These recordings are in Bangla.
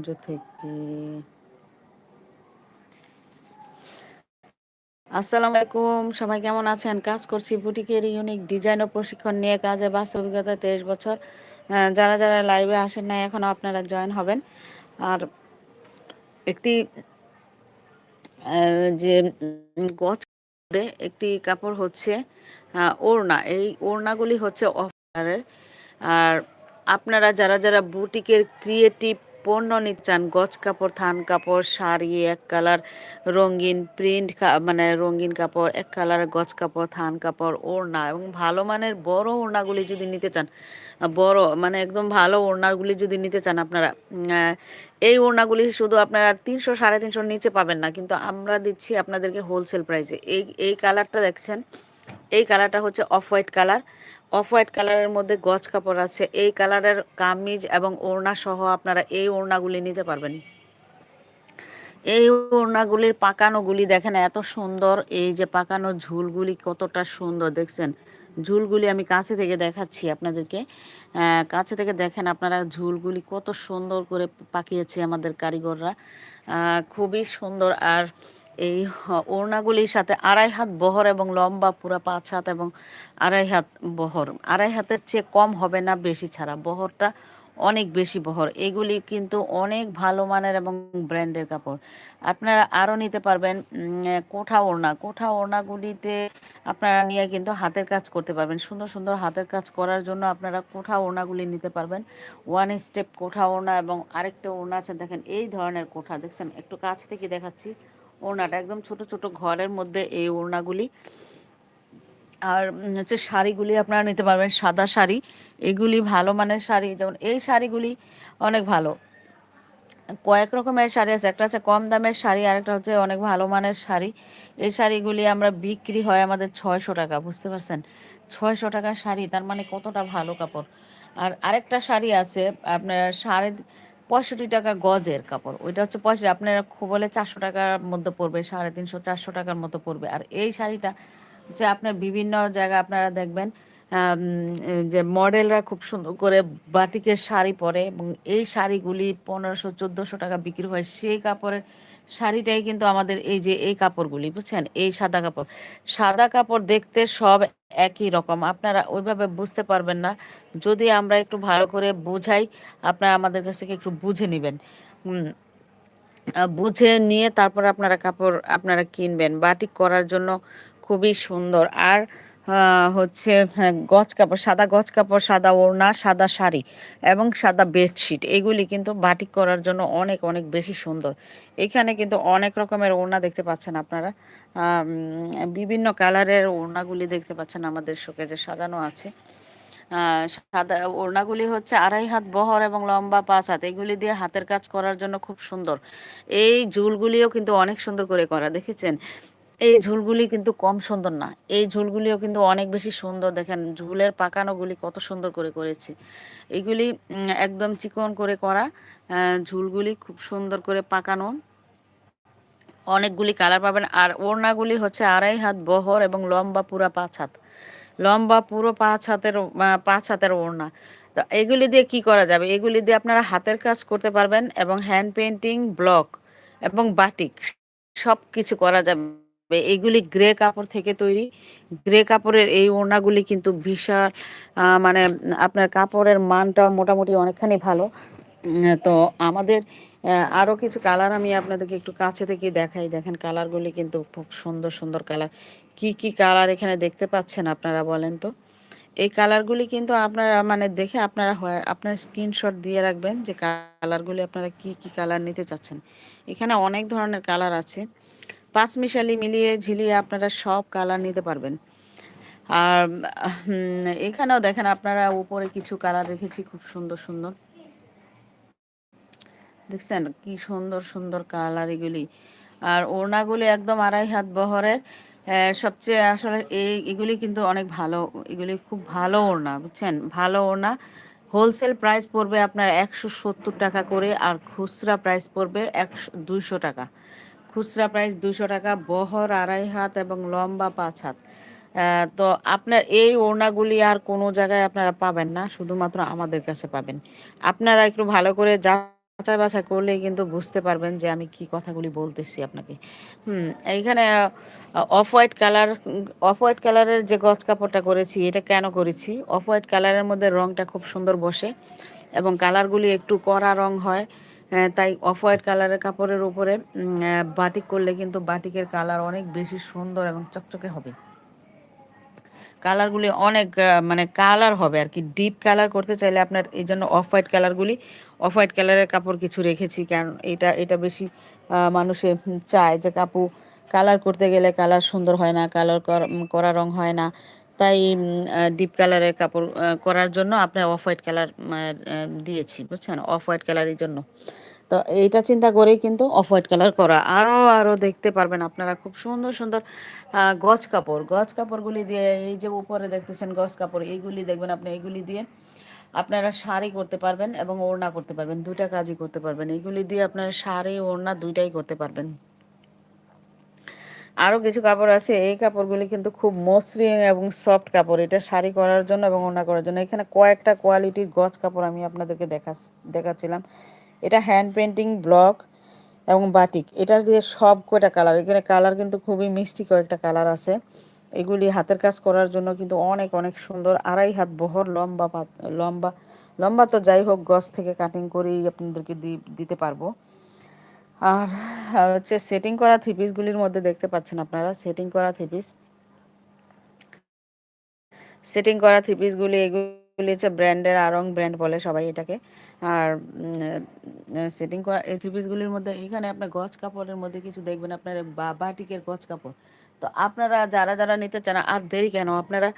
গোপালগঞ্জ থেকে। আসসালামু আলাইকুম, সবাই কেমন আছেন? কাজ করছি বুটিকের ইউনিক ডিজাইন ও প্রশিক্ষণ নিয়ে। কাজে বাস অভিজ্ঞতা তেইশ বছর। যারা যারা লাইভে আসেন না এখন আপনারা জয়েন হবেন। আর একটি যে গছ একটি কাপড় হচ্ছে ওড়না। এই ওড়নাগুলি হচ্ছে অফারের। আর আপনারা যারা যারা বুটিকের ক্রিয়েটিভ পণ্য নিচ্ছেন। গজ কাপড়, থান কাপড়, শাড়ি, এক কালার রঙিন প্রিন্ট মানে রঙিন কাপড়, এক কালার গজ কাপড়, থান কাপড়, ওড়না এবং ভালো মানের বড় ওড়নাগুলি যদি নিতে চান, বড় মানে একদম ভালো ওড়নাগুলি যদি নিতে চান আপনারা এই ওড়নাগুলি শুধু আপনারা তিনশো, সাড়ে তিনশোর নিচে পাবেন না, কিন্তু আমরা দিচ্ছি আপনাদেরকে হোলসেল প্রাইসে এই এই কালারটা দেখছেন, এই কালারটা হচ্ছে off white colour. Off white কালারের মধ্যে গজ কাপড় আছে। এই কালারের কামিজ এবং ওড়না সহ আপনারা এই ওড়নাগুলি নিতে পারবেন। এই ওড়নাগুলির পাকানোগুলি দেখেন এত সুন্দর, এই যে পাকানো ঝুলগুলি কতটা সুন্দর, দেখছেন? ঝুলগুলি আমি কাছে থেকে দেখাচ্ছি আপনাদেরকে। কাছে থেকে দেখেন আপনারা ঝুলগুলি কত সুন্দর করে পাকিয়েছে আমাদের কারিগররা। খুবই সুন্দর আর এই ওড়নাগুলির সাথে আড়াই হাত বহর এবং লম্বা পুরা পাঁচ হাত এবং আড়াই হাত বহর। আড়াই হাতের চেয়ে কম হবে না বেশি ছাড়া, বহরটা অনেক বেশি বহর। এগুলি কিন্তু অনেক ভালো মানের এবং ব্র্যান্ডের কাপড়। আপনারা আরও নিতে পারবেন কোঠা ওড়না। কোঠা ওড়নাগুলিতে আপনারা নিয়ে কিন্তু হাতের কাজ করতে পারবেন। সুন্দর সুন্দর হাতের কাজ করার জন্য আপনারা কোঠা ওড়নাগুলি নিতে পারবেন। ওয়ান স্টেপ কোঠা ওড়না এবং আরেকটা ওড়না আছে, দেখেন এই ধরনের কোঠা। দেখছেন, একটু কাছ থেকে দেখাচ্ছি। ওড়নাটা একদম ছোট ছোট ঘরের মধ্যে এই ওড়নাগুলি। আর হচ্ছে শাড়িগুলি আপনারা নিতে পারবেন, সাদা শাড়ি। এগুলি ভালো মানের শাড়ি, যেমন এই শাড়িগুলি অনেক ভালো। কয়েক রকমের শাড়ি আছে, একটা আছে কম দামের শাড়ি আর একটা হচ্ছে অনেক ভালো মানের শাড়ি। এই শাড়িগুলি আমরা বিক্রি হয় আমাদের ছয়শো টাকা, বুঝতে পারছেন? ছয়শো টাকার শাড়ি, তার মানে কতটা ভালো কাপড়। আর আরেকটা শাড়ি আছে আপনার সাড়ে পঁয়ষট্টি টাকা গজের কাপড়। ওইটা হচ্ছে পঁয়ষট্টি, আপনারা খুব বলে চারশো টাকার মধ্যে পড়বে সাড়ে তিনশো, চারশো টাকার মতো পড়বে আর এই শাড়িটা হচ্ছে আপনার বিভিন্ন জায়গায় আপনারা দেখবেন যে মডেলরা খুব সুন্দর করে বাটিকের শাড়ি পরে এবং এই শাড়িগুলি পনেরোশো, চোদ্দোশো টাকা বিক্রি হয়। সেই কাপড়ের শাড়িটাই কিন্তু আমাদের এই যে এই কাপড়গুলি, বুঝছেন? এই সাদা কাপড়। সাদা কাপড় দেখতে সব একই রকম। আপনারা ওইভাবে বুঝতে পারবেন না। যদি আমরা একটু ভালো করে বোঝাই, আপনারা আমাদের কাছ থেকে একটু বুঝে নেবেন। বুঝে নিয়ে তারপর আপনারা কাপড় আপনারা কিনবেন। বাটিক করার জন্য খুবই সুন্দর। আর হচ্ছে হ্যাঁ, গজ কাপড় সাদা গজ কাপড় সাদা ওড়না সাদা শাড়ি এবং সাদা বেডশিট। এগুলি কিন্তু বাটিক করার জন্য অনেক অনেক বেশি সুন্দর। এখানে কিন্তু অনেক রকমের ওড়না দেখতে পাচ্ছেন আপনারা। বিভিন্ন কালারের ওড়নাগুলি দেখতে পাচ্ছেন আমাদের শোকেজে সাজানো আছে। সাদা ওড়নাগুলি হচ্ছে আড়াই হাত বহর এবং লম্বা পাঁচ হাত। এগুলি দিয়ে হাতের কাজ করার জন্য খুব সুন্দর। এই ঝুলগুলিও কিন্তু অনেক সুন্দর করে করা দেখেছেন? এই ঝুলগুলি কিন্তু কম সুন্দর না। এই ঝুলগুলিও কিন্তু অনেক বেশি সুন্দর। দেখেন, ঝুলের পাকানোগুলি কত সুন্দর করে করেছি। এগুলি একদম চিকন করে করা ঝুলগুলি খুব সুন্দর করে পাকানো। অনেকগুলি কালার পাবেন। আর ওড়নাগুলি হচ্ছে আড়াই হাত বহর এবং লম্বা পুরা পাঁচ হাত। লম্বা পুরো পাঁচ হাতের পাঁচ হাতের ওড়না। তো এগুলি দিয়ে কি করা যাবে? এগুলি দিয়ে আপনারা হাতের কাজ করতে পারবেন এবং হ্যান্ড পেন্টিং ব্লক এবং বাটিক সব কিছু করা যাবে। এগুলি গ্রে কাপড় থেকে তৈরি। গ্রে কাপড়ের এই ওড়নাগুলি কিন্তু বিশাল মানে আপনার কাপড়ের মানটা মোটামুটি অনেকখানি ভালো। তো আমাদের আরও কিছু কালার আমি আপনাদেরকে একটু কাছে থেকে দেখাই। দেখেন কালারগুলি কিন্তু খুব সুন্দর সুন্দর কালার। কি কি কালার এখানে দেখতে পাচ্ছেন আপনারা বলেন তো? এই কালারগুলি কিন্তু আপনারা মানে দেখে আপনারা হয়- আপনার স্ক্রিনশট দিয়ে রাখবেন যে কালারগুলি আপনারা কি কি কালার নিতে চাচ্ছেন। এখানে অনেক ধরনের কালার আছে। পাঁচ মিশালি মিলিয়ে ঝিলিয়ে আপনারা সব কালার নিতে পারবেন। আর এখানেও দেখেন আপনারা উপরে কিছু কালার রেখেছি খুব সুন্দর সুন্দর। দেখছেন কি সুন্দর সুন্দর কালার এগুলি। আর ওড়নাগুলি একদম আড়াই হাত বহরের আহ, সবচেয়ে আসলে এই এগুলি কিন্তু অনেক ভালো এগুলি খুব ভালো ওড়না বুঝছেন? ভালো ওড়না। হোলসেল প্রাইস পড়বে আপনার একশো সত্তর টাকা করে আর খুচরা প্রাইস পড়বে একশো দুইশো টাকা। খুচরা প্রাইস দুশো টাকা, বহর আড়াই হাত এবং লম্বা পাঁচ হাত। তো আপনার এই ওড়নাগুলি আর কোনো জায়গায় আপনারা পাবেন না, শুধুমাত্র আমাদের কাছে পাবেন। আপনারা একটু ভালো করে যা যাচাই বাছাই করলেই কিন্তু বুঝতে পারবেন যে আমি কি কথাগুলি বলতেছি আপনাকে। হুম, এইখানে off white colour off white কালারের যে গজ কাপড়টা করেছি, এটা কেন করেছি? অফ হোয়াইট কালারের মধ্যে রঙটা খুব সুন্দর বসে এবং কালারগুলি একটু কড়া রং হয়। তাই অফ হোয়াইট কালারের কাপড়ের উপরে বাটিক করলে কিন্তু বাটিকের কালার অনেক বেশি সুন্দর এবং চকচকে হবে। কালারগুলি অনেক মানে কালার হবে আর কি। ডিপ কালার করতে চাইলে আপনার এই জন্য অফ হোয়াইট কালারগুলি অফ হোয়াইট কালারের কাপড় কিছু রেখেছি কারণ এটা এটা বেশি মানুষে চায় যে কাপড় কালার করতে গেলে কালার সুন্দর হয় না, কালার করা রং হয় না। তাই ডিপ কালারের কাপড় করার জন্য আপনার অফ হোয়াইট কালার দিয়েছি, বুঝছেন? অফ হোয়াইট কালারের জন্য। তো এইটা চিন্তা করেই কিন্তু অফ হোয়াইট কালার করা। আরও আরও দেখতে পারবেন আপনারা খুব সুন্দর সুন্দর গজ কাপড়। গজ কাপড়গুলি দিয়ে এই যে উপরে দেখতেছেন গজ কাপড়, এইগুলি দেখবেন আপনি, এইগুলি দিয়ে আপনারা শাড়ি করতে পারবেন এবং ওড়না করতে পারবেন, দুইটা কাজই করতে পারবেন। এইগুলি দিয়ে আপনারা শাড়ি, ওড়না দুইটাই করতে পারবেন। আরও কিছু কাপড় আছে, এই কাপড়গুলি কিন্তু খুব মসৃণ এবং সফট কাপড়। এটা শাড়ি করার জন্য এবং ওড়না করার জন্য। এখানে কয়েকটা কোয়ালিটির গজ কাপড় আমি আপনাদেরকে দেখা, দেখাচ্ছিলাম। এটা হ্যান্ড পেন্টিং ব্লক এবং বাটিক এটার দিয়ে সব কয়টা কালার এখানে কালার কিন্তু খুবই মিষ্টি কয়েকটা কালার আছে। এগুলি হাতের কাজ করার জন্য কিন্তু অনেক অনেক সুন্দর। আড়াই হাত বহর, লম্বা লম্বা লম্বা তো যাই হোক গছ থেকে কাটিং করেই আপনাদেরকে দিতে পারব। আর হচ্ছে সেটিং করা থ্রি পিসগুলির মধ্যে দেখতে পাচ্ছেন আপনারা সেটিং করা থ্রি পিস সেটিং করা থ্রি পিসগুলি এগুলি হচ্ছে ব্র্যান্ডের আরং ব্র্যান্ড বলে সবাই এটাকে। আর সেটিং করা এই থ্রি পিসগুলির মধ্যে, এখানে আপনার গজ কাপড়ের মধ্যে কিছু দেখবেন, আপনার বা, বাটিকের গজ কাপড়। তো আপনারা যারা যারা নিতে চান, আর দেরি কেন, আপনারা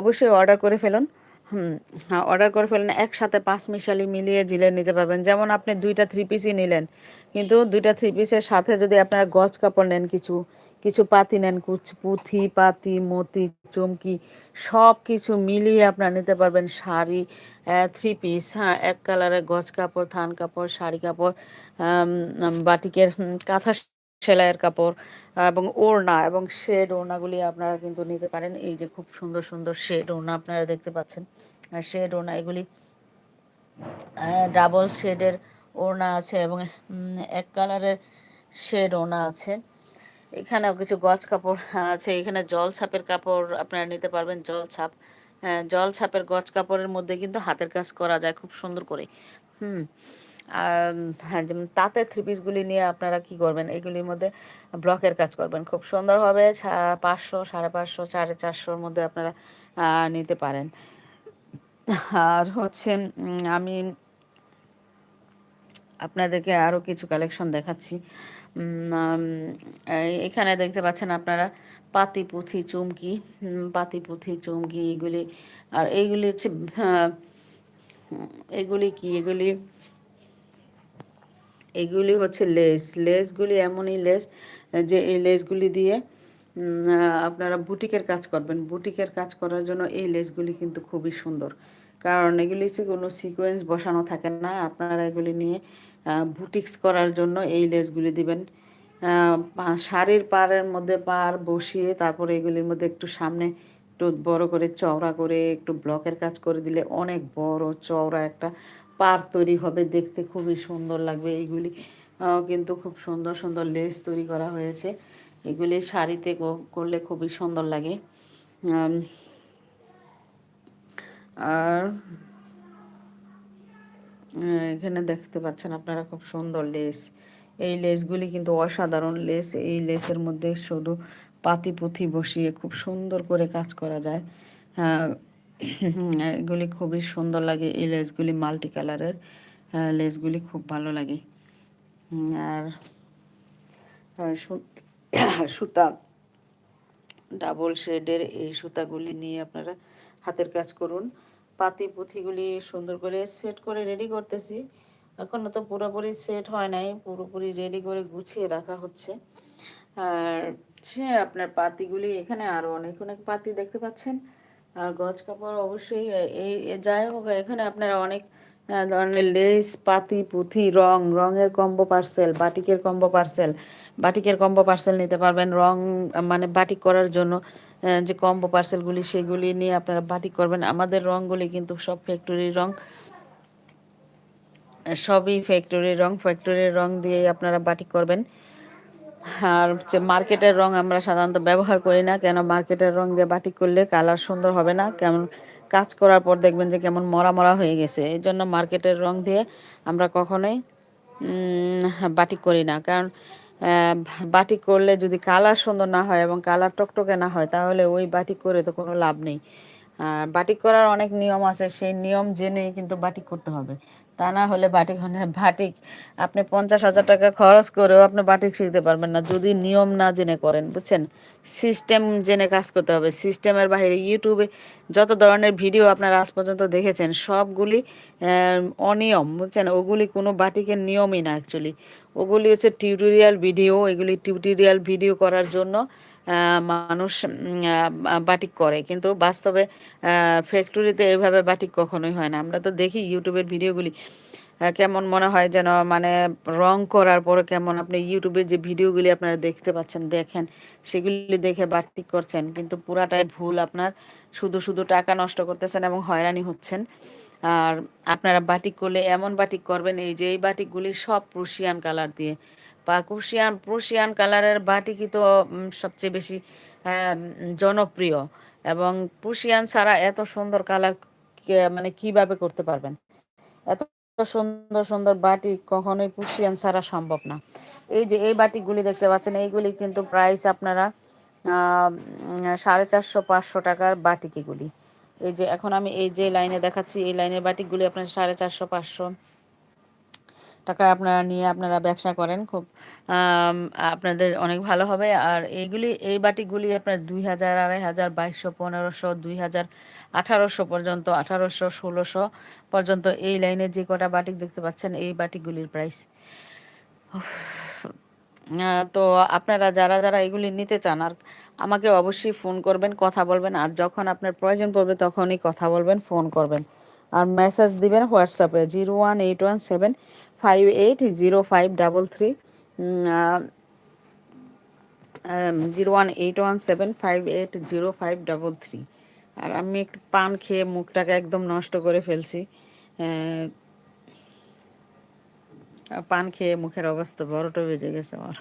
অবশ্যই অর্ডার করে ফেলুন। অর্ডার করে ফেলেন, একসাথে পাঁচ মিশালি মিলিয়ে জিলে নিতে পারবেন। যেমন আপনি দুইটা থ্রি পিসই নিলেন, কিন্তু দুইটা থ্রি পিসের সাথে যদি আপনারা গজ কাপড় নেন, কিছু কিছু পাতি নেন, কুচ, পুঁথি, পাতি, মতি, চমকি সব কিছু মিলিয়ে আপনারা নিতে পারবেন শাড়ি থ্রি পিস হ্যাঁ এক কালারের গজ কাপড়, থান কাপড়, শাড়ি কাপড় বাটিকের কাঁথা সেলাইয়ের কাপড় এবং ওড়না, এবং শেড ওড়নাগুলি আপনারা কিন্তু নিতে পারেন। এই যে খুব সুন্দর সুন্দর শেড ওড়না আপনারা দেখতে পাচ্ছেন। শেড ওড়না, এগুলি ডাবল শেডের ওড়না আছে এবং এক কালারের শেড ওড়না আছে। এখানেও কিছু গজ কাপড় আছে। এখানে জল ছাপের কাপড় আপনারা নিতে পারবেন, জল ছাপ। জল ছাপের গজ কাপড়ের মধ্যে কিন্তু হাতের কাজ করা যায় খুব সুন্দর করে। হুম। আর হ্যাঁ যেমন তাঁতের থ্রি পিসগুলি নিয়ে আপনারা কি করবেন? এগুলির মধ্যে ব্লকের কাজ করবেন। খুব সুন্দর হবে পাঁচশো, সাড়ে পাঁচশো, সাড়ে চারশোর মধ্যে আপনারা নিতে পারেন। আর হচ্ছে আমি আপনাদেরকে আরও কিছু কালেকশন দেখাচ্ছি। এখানে দেখতে পাচ্ছেন আপনারা পাতি, পুঁথি, চুমকি। পাতি, পুঁথি, চুমকি, এগুলি, আর এইগুলি হচ্ছে এগুলি কি? এগুলি এগুলি হচ্ছে লেস। লেসগুলি এমনই লেস, যে এই লেসগুলি দিয়ে আপনারা বুটিকের কাজ করবেন। বুটিকের কাজ করার জন্য এই লেসগুলি কিন্তু খুবই সুন্দর। কারণ এগুলি কোনো সিকোয়েন্স বসানো থাকে না। আপনারা এগুলি নিয়ে বুটিক্স করার জন্য এই লেসগুলি দিবেন। শাড়ির পাড়ের মধ্যে পার বসিয়ে তারপরে এগুলির মধ্যে একটু সামনে একটু বড় করে চওড়া করে একটু ব্লকের কাজ করে দিলে অনেক বড় চওড়া একটা পার তৈরি হবে, দেখতে খুবই সুন্দর লাগবে। এইগুলি কিন্তু খুব সুন্দর সুন্দর লেস তৈরি করা হয়েছে। এগুলি শাড়িতে করলে খুবই সুন্দর লাগে। আর এখানে দেখতে পাচ্ছেন আপনারা খুব সুন্দর লেস। এই লেসগুলি কিন্তু অসাধারণ লেস। এই লেসের মধ্যে শুধু পাতি পুঁথি বসিয়ে খুব সুন্দর করে কাজ করা যায়। এগুলি খুবই সুন্দর লাগে। এই লেসগুলি মাল্টি কালারের লেসগুলি খুব ভালো লাগে। আর সুতা, ডাবল শেডের এই সুতাগুলি নিয়ে আপনারা হাতের কাজ করুন। পাতি পুঁথিগুলি সুন্দর করে সেট করে রেডি করতেছি। এখনও তো পুরোপুরি সেট হয় নাই, পুরোপুরি রেডি করে গুছিয়ে রাখা হচ্ছে। আর সে আপনার পাতিগুলি, এখানে আরও অনেক অনেক পাতি দেখতে পাচ্ছেন। আর গজ কাপড় অবশ্যই এই যাই হোক, এখানে আপনারা অনেক ধরনের লেস পাতি, পুঁথি, রং, রঙের কম্বো পার্সেল বাটিকের কম্বো পার্সেল বাটিকের কম্বো পার্সেল নিতে পারবেন। রং মানে বাটিক করার জন্য যে কম্বো পার্সেলগুলি সেগুলি নিয়ে আপনারা বাটিক করবেন। আমাদের রঙগুলি কিন্তু সব ফ্যাক্টরির রং। সবই ফ্যাক্টরির রং। ফ্যাক্টরির রং দিয়েই আপনারা বাটিক করবেন। আর হচ্ছে মার্কেটের রং আমরা সাধারণত ব্যবহার করি না, কেন মার্কেটের রং দিয়ে বাটিক করলে কালার সুন্দর হবে না, কেমন কাজ করার পর দেখবেন যে কেমন মরা মরা হয়ে গেছে। এই জন্য মার্কেটের রং দিয়ে আমরা কখনোই বাটিক করি না। কারণ বাটিক করলে যদি কালার সুন্দর না হয় এবং কালার টকটকে না হয়, তাহলে ওই বাটিক করে তো কোনো লাভ নেই। বাটিক করার অনেক নিয়ম আছে, সেই নিয়ম জেনেই কিন্তু বাটিক করতে হবে। তা না হলে বাটিক বাটিক আপনি পঞ্চাশ হাজার টাকা খরচ করেও আপনি বাটিক শিখতে পারবেন না। যদি নিয়ম না জেনে করেন, বুঝছেন? সিস্টেম জেনে কাজ করতে হবে। সিস্টেমের বাইরে ইউটিউবে যত ধরনের ভিডিও আপনারা আজ পর্যন্ত দেখেছেন, সবগুলি অনিয়ম, বুঝছেন? ওগুলি কোনো বাটিকের নিয়মই না অ্যাকচুয়ালি ওগুলি হচ্ছে টিউটোরিয়াল ভিডিও এগুলি টিউটোরিয়াল ভিডিও করার জন্য মানুষ বাটিক করে। কিন্তু বাস্তবে ফ্যাক্টরিতে এভাবে বাটিক কখনোই হয় না। আমরা তো দেখি ইউটিউবের ভিডিওগুলি কেমন মনে হয় যেন মানে রং করার পরে কেমন আপনি ইউটিউবের যে ভিডিওগুলি আপনারা দেখতে পাচ্ছেন, দেখেন, সেগুলি দেখে বাটিক করছেন। কিন্তু পুরাটাই ভুল আপনার। শুধু শুধু টাকা নষ্ট করতেছেন এবং হয়রানি হচ্ছেন। আর আপনারা বাটিক করলে এমন বাটিক করবেন, এই যে এই বাটিকগুলি সব প্রুশিয়ান কালার দিয়ে বা কুশিয়ান, প্রুশিয়ান কালারের বাটিকই তো সবচেয়ে বেশি জনপ্রিয়। এবং প্রুশিয়ান ছাড়া এত সুন্দর কালার মানে কীভাবে করতে পারবেন? এত সুন্দর সুন্দর বাটিক কখনোই প্রুশিয়ান ছাড়া সম্ভব না। এই যে, এই বাটিকগুলি দেখতে পাচ্ছেন, এইগুলি কিন্তু প্রাইস আপনারা সাড়ে চারশো, পাঁচশো টাকার বাটিকিগুলি। এই যে, এখন আমি এই যে লাইনে দেখাচ্ছি, এই লাইনের বাটিকগুলি আপনার সাড়ে চারশো, পাঁচশো। টাকা আপনারা নিয়ে আপনারা ব্যবসা করেন, খুব আপনাদের অনেক ভালো হবে। আর এইগুলি, এই বাটিগুলি আপনার দুই হাজার, আড়াই হাজার, বাইশশো, পনেরোশো, দুই হাজার, আঠারোশো পর্যন্ত, আঠারোশো, ষোলোশো পর্যন্ত এই লাইনে যে কটা বাটিক দেখতে পাচ্ছেন, এই বাটিগুলির প্রাইস। তো আপনারা যারা যারা এগুলি নিতে চান, আর আমাকে অবশ্যই ফোন করবেন, কথা বলবেন, আর যখন আপনার প্রয়োজন পড়বে তখনই কথা বলবেন, ফোন করবেন। আর মেসেজ দিবেন হোয়াটসঅ্যাপে, zero one eight one seven five eight zero five double three zero one eight one seven five eight zero five double three আর আমি একটু পান খেয়ে মুখটাকে একদম নষ্ট করে ফেলছি। পান খেয়ে মুখের অবস্থা বড়টা বেজে গেছে আমার।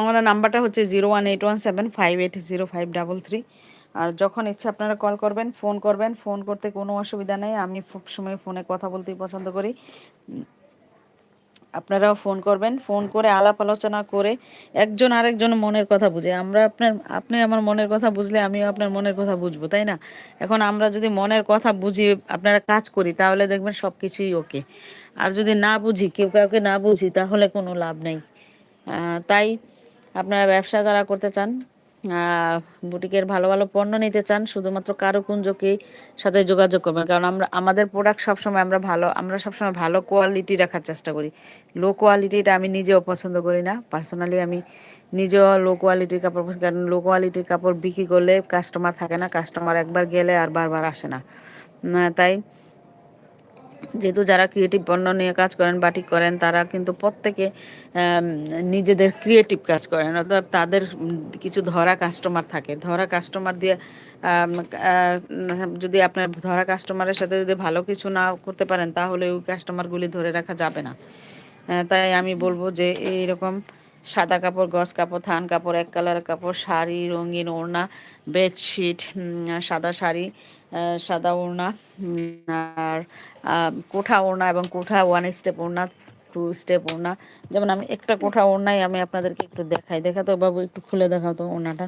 আমার নাম্বারটা হচ্ছে zero one eight one seven five eight zero five double three. আর যখন ইচ্ছা আপনারা কল করবেন, ফোন করবেন, ফোন করতে কোনো অসুবিধা নেই। আমি সময় ফোনে কথা বলতেই পছন্দ করি। আপনারাও ফোন করবেন, ফোন করে আলাপ আলোচনা করে একজন আরেকজন মনের কথা বুঝে। আমরা আপনার, আপনি আমার মনের কথা বুঝলে আমিও আপনার মনের কথা বুঝব, তাই না? এখন আমরা যদি মনের কথা বুঝি, আপনারা কাজ করি, তাহলে দেখবেন সব কিছুই ওকে আর যদি না বুঝি, কেউ কাউকে না বুঝি, তাহলে কোনো লাভ নেই। তাই আপনারা ব্যবসা যারা করতে চান বুটিকের ভালো ভালো পণ্য নিতে চান, শুধুমাত্র কারুকুঞ্জকেই সাথে যোগাযোগ করবেন। কারণ আমরা, আমাদের প্রোডাক্ট সবসময় আমরা ভালো, আমরা সবসময় ভালো কোয়ালিটি রাখার চেষ্টা করি। লো কোয়ালিটিটা আমি নিজেও পছন্দ করি না। পার্সোনালি আমি নিজেও লো কোয়ালিটির কাপড় কারণ লো কোয়ালিটির কাপড় বিক্রি করলে কাস্টমার থাকে না। কাস্টমার একবার গেলে আর বারবার আসে না। তাই যেহেতু যারা ক্রিয়েটিভ পণ্য নিয়ে কাজ করেন বাটিক করেন, তারা কিন্তু প্রত্যেকে নিজেদের ক্রিয়েটিভ কাজ করেন। অর্থাৎ তাদের কিছু ধরা কাস্টমার থাকে। ধরা কাস্টমার দিয়ে যদি আপনার ধরা কাস্টমারের সাথে যদি ভালো কিছু না করতে পারেন, তাহলে ওই কাস্টমারগুলি ধরে রাখা যাবে না। তাই আমি বলব যে এইরকম সাদা কাপড়, গস কাপড়, থান কাপড়, এক কালার কাপড়, শাড়ি, রঙিন ওড়না বেডশিট সাদা শাড়ি সাদা ওড়না আর কোঠা ওড়না এবং কোঠা ওয়ান স্টেপ ওড়না টু স্টেপ ওড়না। যেমন আমি একটা কোঠা ওড়নাই আমি আপনাদেরকে একটু দেখাই। দেখাতো বাবু একটু খুলে দেখাও তো ওড়নাটা।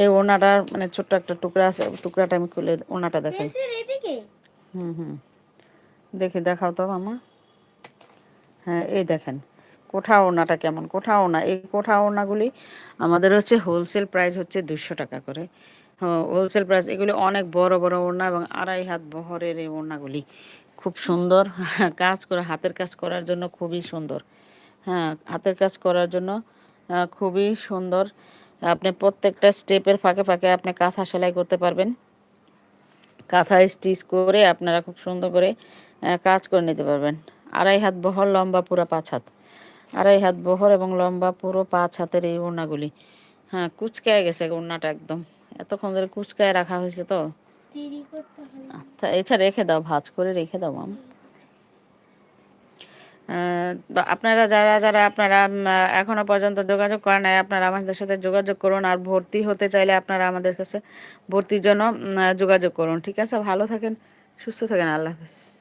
এই ওড়নাটার মানে ছোট্ট একটা টুকরা আছে টুকরাটা আমি খুলে ওড়নাটা দেখাই। হুম হুম। দেখি দেখাও তো মামা। হ্যাঁ এই দেখেন কোঠা ওড়নাটা কেমন? কোঠা ওড়না এই কোঠা ওড়নাগুলি আমাদের হচ্ছে হোলসেল প্রাইস হচ্ছে দুশো টাকা করে। হোলসেল প্রাইস এগুলি অনেক বড় বড় ওড়না এবং আড়াই হাত বহরের এই ওড়নাগুলি। খুব সুন্দর। কাজ করে, হাতের কাজ করার জন্য খুবই সুন্দর। হ্যাঁ হাতের কাজ করার জন্য খুবই সুন্দর। আপনি প্রত্যেকটা স্টেপের ফাঁকে ফাঁকে আপনি কাঁথা সেলাই করতে পারবেন। কাঁথা স্টিচ করে আপনারা খুব সুন্দর করে কাজ করে নিতে পারবেন। আড়াই হাত বহর, লম্বা পুরো পাঁচ হাত। আড়াই হাত বহর এবং লম্বা পুরো পাঁচ হাতের এই ওড়নাগুলি। হ্যাঁ কুচকায় গেছে ওড়নাটা একদম। এতক্ষণ ধরে কুচকায় রাখা হয়েছে তো। আচ্ছা এটা রেখে দাও ভাজ করে রেখে দাও মাম। আপনারা যারা যারা আপনারা এখনও পর্যন্ত যোগাযোগ করেন নাই আপনারা আমাদের সাথে যোগাযোগ করুন আর ভর্তি হতে চাইলে আপনারা আমাদের কাছে ভর্তির জন্য যোগাযোগ করুন ঠিক আছে? ভালো থাকেন সুস্থ থাকেন আল্লাহ হাফিজ।